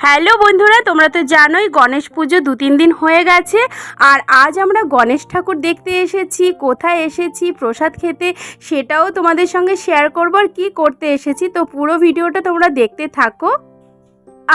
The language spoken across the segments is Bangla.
হ্যালো বন্ধুরা, তোমরা তো জানোই গণেশ পুজো দু তিন দিন হয়ে গেছে, আর আজ আমরা গণেশ ঠাকুর দেখতে এসেছি, কোথায় এসেছি, প্রসাদ খেতে, সেটাও তোমাদের সঙ্গে শেয়ার করব, আর কী করতে এসেছি, তো পুরো ভিডিওটা তোমরা দেখতে থাকো।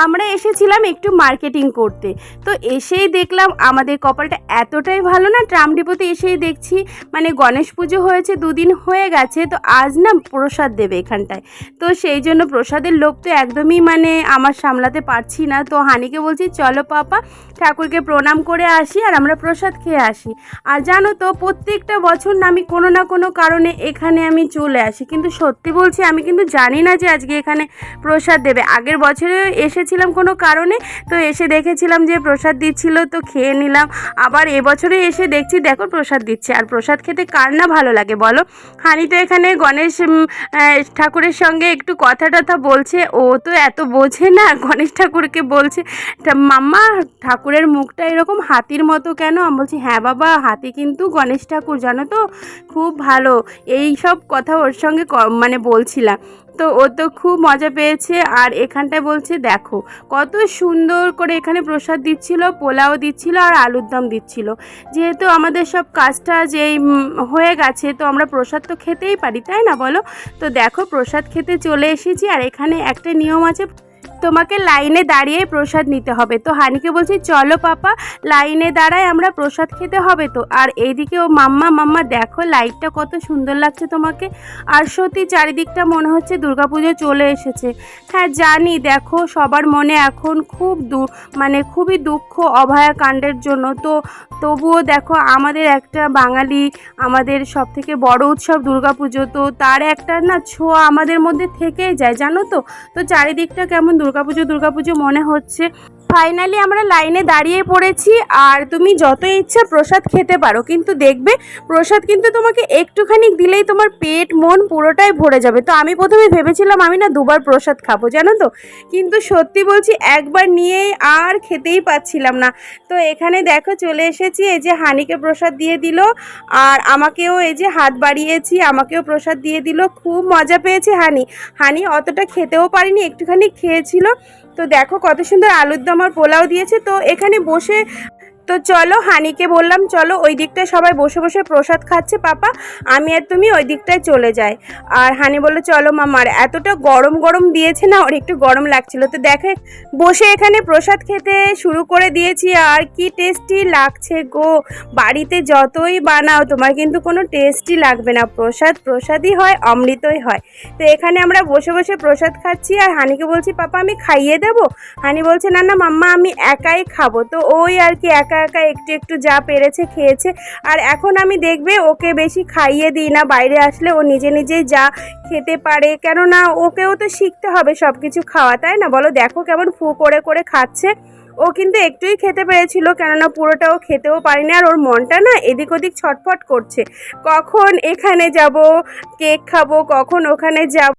আমরা এসেছিলাম একটু মার্কেটিং করতে। তো এসেই দেখলাম আমাদের কপালটা এতটাই ভালো না, ট্রাম ডিপোতে এসেই দেখছি মানে গণেশ পুজো হয়েছে, দুদিন হয়ে গেছে, তো আজ না প্রসাদ দেবে এখানটায়। তো সেই জন্য প্রসাদের লোভ তো একদমই মানে আমার সামলাতে পারছি না। তো হানিকে বলছি, চলো পাপা, ঠাকুরকে প্রণাম করে আসি আর আমরা প্রসাদ খেয়ে আসি। আর জানো তো, প্রত্যেকটা বছর না আমি কোনো না কোনো কারণে এখানে আমি চলে আসি। কিন্তু সত্যি বলছি, আমি কিন্তু জানি না যে আজকে এখানে প্রসাদ দেবে। আগের বছরে এসেছিলাম কোনো কারণে, তো এসে দেখেছিলাম যে প্রসাদ দিচ্ছিল, তো খেয়ে নিলাম। আবার এবছরে এসে দেখছি, দেখো প্রসাদ দিচ্ছে। আর প্রসাদ খেতে কার না ভালো লাগে বলো? হানি তো এখানে গণেশ ঠাকুরের সঙ্গে একটু কথা টথা বলছে। ও তো এত বোঝে না গণেশ ঠাকুরকে বলছে। মাম্মা, ঠাকুরের মুখটা এরকম হাতির মতো কেন? আমি বলছি হ্যাঁ বাবা, হাতি কিন্তু গণেশ ঠাকুর, জানো তো? খুব ভালো। এই সব কথা ওর সঙ্গে মানে বলছিলাম। তো ও তো খুব মজা পেয়েছে। আর এখানটায় বলছে, দেখো, কত সুন্দর করে এখানে প্রসাদ দিচ্ছিল, পোলাও দিচ্ছিল আর আলুর দম দিচ্ছিল। যেহেতু আমাদের সব কাজটা যেই হয়ে গেছে, তো আমরা প্রসাদ তো খেতেই পারি, তাই না বলো? তো দেখো, প্রসাদ খেতে চলে এসেছি আর এখানে একটা নিয়ম আছে তোমাকে লাইনে দাঁড়িয়ে প্রসাদ নিতে হবে। তো হানিকে বলছি, চলো পাপা, লাইনে দাঁড়ায় আমরা প্রসাদ খেতে হবে তো। আর এইদিকে ও, মাম্মা মাম্মা, দেখো লাইটটা কত সুন্দর লাগছে তোমাকে। আর সত্যি চারিদিকটা মনে হচ্ছে দুর্গাপুজো চলে এসেছে। হ্যাঁ জানি, দেখো সবার মনে এখন খুব দু মানে খুবই দুঃখ, অভয়া কাণ্ডের জন্য। তো তবুও দেখো আমাদের একটা বাঙালি, আমাদের সব থেকে বড় উৎসব দুর্গাপুজো। তো তার একটা না ছোঁয়া আমাদের মধ্যে থেকেই যায়, জানো তো? তো চারিদিকটা কেমন দুর্গাপুজো দুর্গাপুজো মনে হচ্ছে ফাইনালি আমরা লাইনে দাঁড়িয়ে পড়েছি আর তুমি যত ইচ্ছা প্রসাদ খেতে পারো, কিন্তু দেখবে প্রসাদ কিন্তু তোমাকে একটুখানি দিলেই তোমার পেট, মন পুরোটাই ভরে যাবে। তো আমি প্রথমে ভেবেছিলাম আমি না দুবার প্রসাদ খাব, জানো তো? কিন্তু সত্যি বলছি একবার নিয়েই আর খেতেই পাচ্ছিলাম না। তো এখানে দেখো চলে এসেছি, এই যে হানিকে প্রসাদ দিয়ে দিল, আর আমাকেও এই যে হাত বাড়িয়েছি, আমাকেও প্রসাদ দিয়ে দিল। খুব মজা পেয়েছে হানি। হানি অতটা খেতেও পারিনি, একটুখানি খেয়েছিল। তো দেখো কত সুন্দর আলুর দম আর পোলাও দিয়েছে। তো এখানে বসে তো চলো হানিকে বললাম, চলো ওই দিকটায় সবাই বসে বসে প্রসাদ খাচ্ছে, পাপা। আমি আর তুমি ওই দিকটায় চলে যাই। আর হানি বলল, চলো মামার এতটা গরম গরম দিয়েছে না, ওর একটু গরম লাগছিল। তো দেখে, বসে এখানে প্রসাদ খেতে শুরু করে দিয়েছি, আর কি টেস্টি লাগছে গো। বাড়িতে যতই বানাও, তোমার কিন্তু কোনো টেস্টই লাগবে না। প্রসাদ প্রসাদই হয়, অমৃতই হয়। তো এখানে আমরা বসে বসে প্রসাদ খাচ্ছি, আর হানিকে বলছি, পাপা, আমি খাইয়ে দেবো? হানি বলছে, না না, মাম্মা, আমি একাই খাব। তো ওই আর কি একা একা একটু একটু যা পেরেছে খেয়েছে। আর এখন আমি দেখবে ওকে বেশি খাইয়ে দিই না, বাইরে আসলে ও নিজে নিজেই যা খেতে পারে। কেননা ওকেও তো শিখতে হবে সব কিছু খাওয়া, তাই না? বলো, দেখো কেমন ফু করে করে খাচ্ছে। ও কিন্তু একটুই খেতে পেরেছিল, কেননা পুরোটাও খেতেও পারিনি। আর ওর মনটা না এদিক ওদিক ছটফট করছে। কখন এখানে যাব, কেক খাব, কখন ওখানে যাব।